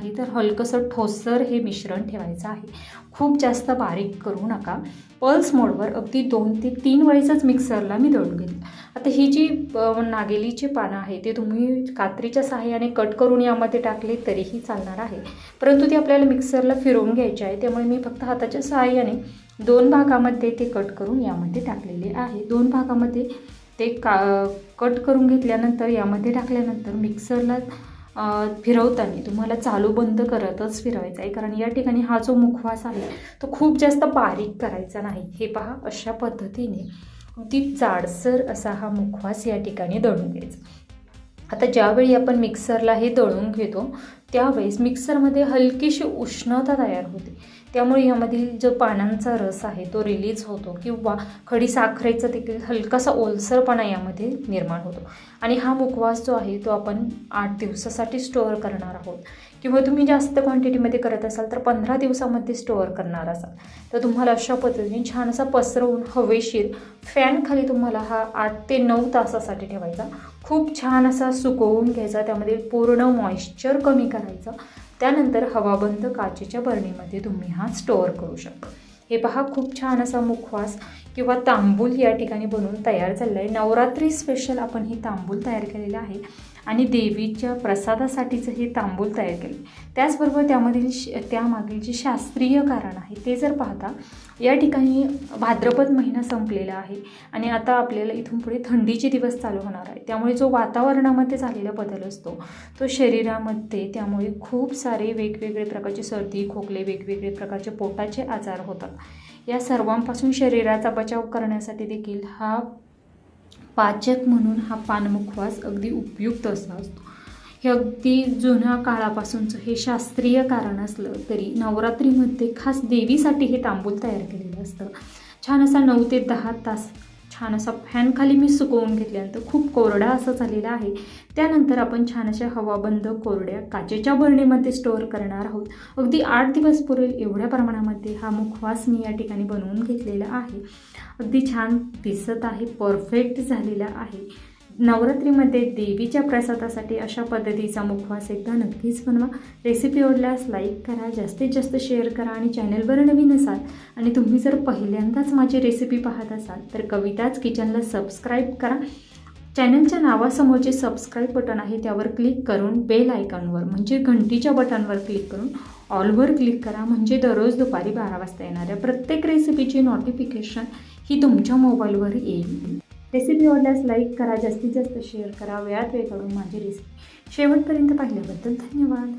आहे तर हलकंसं ठोसर हे मिश्रण ठेवायचं आहे. खूप जास्त बारीक करू नका. पल्स मोडवर अगदी दोन ते तीन वेळेसच मिक्सरला मी दळून घेतलं आता ही जी नागेलीची पानं आहे ते तुम्ही कात्रीच्या सहाय्याने कट करून यामध्ये टाकले तरीही चालणार आहे. परंतु ते आपल्याला मिक्सरला फिरवून घ्यायचे आहे त्यामुळे मी फक्त हाताच्या सहाय्याने दोन भागामध्ये ते कट करून यामध्ये टाकलेले आहे. दोन भागामध्ये ते का कट करून घेतल्यानंतर यामध्ये टाकल्यानंतर मिक्सरला फिरवताना तुम्हाला चालू बंद करतच फिरवायचा आहे. कारण या ठिकाणी हा जो मुखवास आहे तो खूप जास्त बारीक करायचा नाही. हे पहा अशा पद्धतीने अगदी जाडसर असा हा मुखवास या ठिकाणी दळून घ्यायचा आता ज्यावेळी आपण मिक्सरला हे दळून घेतो त्यावेळेस मिक्सरमध्ये हलकीशी उष्णता तयार होते. त्यामुळे यामधील जो पानांचा रस आहे तो रिलीज होतो किंवा खडी साखरेचा देखील हलकासा ओलसरपणा यामध्ये निर्माण होतो. आणि हा मुखवास जो आहे तो आपण आठ दिवसासाठी स्टोअर करणार आहोत. किंवा तुम्ही जास्त क्वांटिटीमध्ये करत असाल तर पंधरा दिवसामध्ये स्टोअर करणार असाल. तर तुम्हाला अशा पद्धतीने छान असा पसरवून हवेशीर फॅनखाली तुम्हाला हा आठ ते नऊ तासासाठी ठेवायचा. खूप छान असा सुकवून घ्यायचा त्यामध्ये पूर्ण मॉइश्चर कमी करायचं. त्यानंतर हवाबंद काचेच्या बरणीमध्ये तुम्ही हा स्टोअर करू शकता. हे पहा खूप छान असा मुखवास किंवा तांबूल या ठिकाणी बनवून तयार झालेलं आहे नवरात्री स्पेशल आपण हे तांबूल तयार केलेलं आहे. आणि देवीच्या प्रसादासाठीचं हे तांबूल तयार केले. त्याचबरोबर त्यामधील श त्यामागील जे शास्त्रीय कारण आहे ते जर पाहता या ठिकाणी भाद्रपद महिना संपलेला आहे आणि आता आपल्याला इथून पुढे थंडीचे दिवस चालू होणार आहे. त्यामुळे जो वातावरणामध्ये झालेला बदल असतो तो शरीरामध्ये त्यामुळे खूप सारे वेगवेगळे प्रकारचे सर्दी खोकले वेगवेगळे प्रकारचे पोटाचे आजार होतात. या सर्वांपासून शरीराचा बचाव करण्यासाठी देखील हा पाचक म्हणून हा पानमुखवास अगदी उपयुक्त असा असतो. हे अगदी जुन्या काळापासूनचं हे शास्त्रीय कारण असलं तरी नवरात्रीमध्ये खास देवीसाठी हे तांबूल तयार केलेलं असतं. छान असा नऊ ते दहा तास छान असा फॅनखाली मी सुकवून घेतल्यानंतर खूप कोरडा असा झालेला आहे. त्यानंतर आपण छान अशा हवाबंद कोरड्या काचेच्या बरणीमध्ये स्टोअर करणार आहोत. अगदी आठ दिवस पुरेल एवढ्या प्रमाणामध्ये हा मुखवास मी या ठिकाणी बनवून घेतलेला आहे. अगदी छान दिसत आहे परफेक्ट झालेला आहे. नवरात्रीमध्ये देवीच्या प्रसादासाठी अशा पद्धतीचा मुखवास एकदा नक्कीच बनवा. रेसिपी आवडल्यास लाईक करा जास्तीत जास्त शेअर करा आणि चॅनलवर नवीन असाल आणि तुम्ही जर पहिल्यांदाच माझी रेसिपी पाहत असाल तर कविताच किचनला सबस्क्राईब करा. चॅनलच्या नावासमोर जे सबस्क्राईब बटन आहे त्यावर क्लिक करून बेल आयकॉनवर म्हणजे घंटीच्या बटनवर क्लिक करून ऑलवर क्लिक करा. म्हणजे दररोज दुपारी बारा वाजता येणाऱ्या प्रत्येक रेसिपीची नोटिफिकेशन ही तुमच्या मोबाईलवर येईल. रेसिपी आवडल्यास लाईक करा जास्तीत जास्त शेअर करा वेळात वेळ काढून माझी रेसिपी शेवटपर्यंत पाहिल्याबद्दल धन्यवाद.